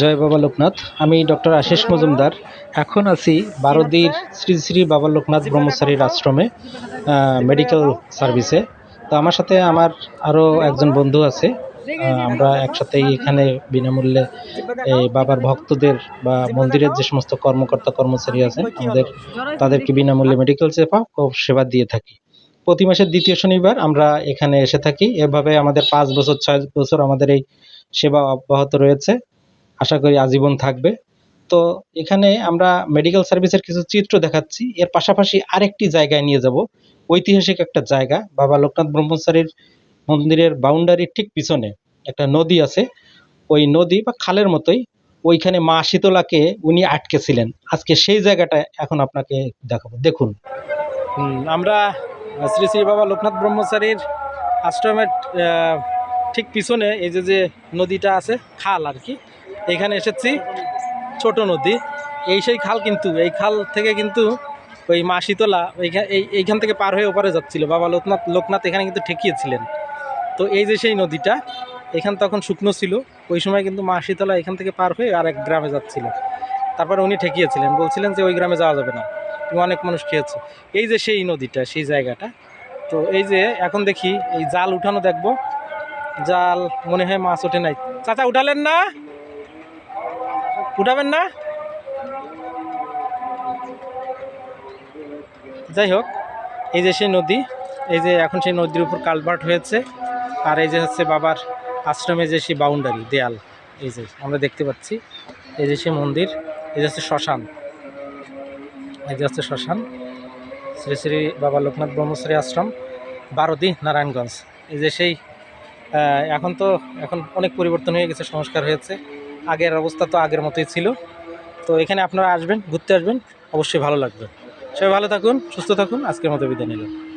জয় বাবা লোকনাথ। আমি ডক্টর আশিস মজুমদার। এখন আছি বারোদির শ্রী শ্রী বাবা লোকনাথ ব্রহ্মচারীর আশ্রমে মেডিকেল সার্ভিসে তো আমার সাথে আমার আরও একজন বন্ধু আছে। আমরা একসাথেই এখানে বিনামূল্যে এই বাবার ভক্তদের বা মন্দিরের যে সমস্ত কর্মকর্তা কর্মচারী আছেন, আমাদের তাদেরকে বিনামূল্যে মেডিকেল সেবা ও সেবা দিয়ে থাকি। প্রতি মাসের দ্বিতীয় শনিবার আমরা এখানে এসে থাকি। এভাবে আমাদের পাঁচ বছর, ছয় বছর আমাদের এই সেবা অব্যাহত রয়েছে। আশা করি আজীবন থাকবে। তো এখানে আমরা মেডিকেল সার্ভিসের কিছু চিত্র দেখাচ্ছি। এর পাশাপাশি আরেকটি জায়গায় নিয়ে যাব। ঐতিহাসিক একটা জায়গা, বাবা লোকনাথ ব্রহ্মচারীর মন্দিরের বাউন্ডারির ঠিক পিছনে একটা নদী আছে। ওই নদী বা খালের মতোই ওইখানে মা শীতলাকে উনি আটকেছিলেন। আজকে সেই জায়গাটা এখন আপনাকে দেখাবো। দেখুন। আমরা শ্রী শ্রী বাবা লোকনাথ ব্রহ্মচারীর আশ্রমের ঠিক পিছনে এই যে যে নদীটা আছে, খাল আর কি এখানে এসেছি, ছোট নদী। এই সেই খাল কিন্তু, এই খাল থেকে কিন্তু ওই মা শীতলা ওইখান এই, এইখান থেকে পার হয়ে ওপারে যাচ্ছিল। বাবা লোকনাথ লোকনাথ এখানে কিন্তু ঠেকিয়েছিলেন। তো এই যে সেই নদীটা, এখান তখন শুকনো ছিল। ওই সময় কিন্তু মা শীতলা এখান থেকে পার হয়ে আরেক গ্রামে যাচ্ছিল। তারপরে উনি ঠেকিয়েছিলেন, বলছিলেন যে ওই গ্রামে যাওয়া যাবে না। অনেক মানুষ খেয়েছো। এই যে সেই নদীটা, সেই জায়গাটা, তো এই যে এখন দেখি, এই জাল উঠানো দেখব। জাল মনে হয় মাছ ওঠে নাই। চাচা, উঠালেন না? উঠাবেন না? যাই হোক, এই যে সেই নদী, এই যে এখন সেই নদীর উপর কালভার্ট হয়েছে, আর এই যে হচ্ছে বাবার আশ্রমে যে সেই বাউন্ডারি দেয়াল, এই যে আমরা দেখতে পাচ্ছি, এই যে সেই মন্দির, এই যে হচ্ছে শ্মশান, এই যে হচ্ছে শ্মশান, শ্রী শ্রী বাবা লোকনাথ ব্রহ্মশ্রী আশ্রম, বারোদি নারায়ণগঞ্জ, এই যে সেই এখন তো, এখন অনেক পরিবর্তন হয়ে গেছে, সংস্কার হয়েছে আগের অবস্থা তো আগের মতোই ছিল। তো এখানে আপনারা আসবেন, ঘুরতে আসবেন, অবশ্যই ভালো লাগবে। সবাই ভালো থাকুন, সুস্থ থাকুন, আজকের মতো বিদায় নিলাম।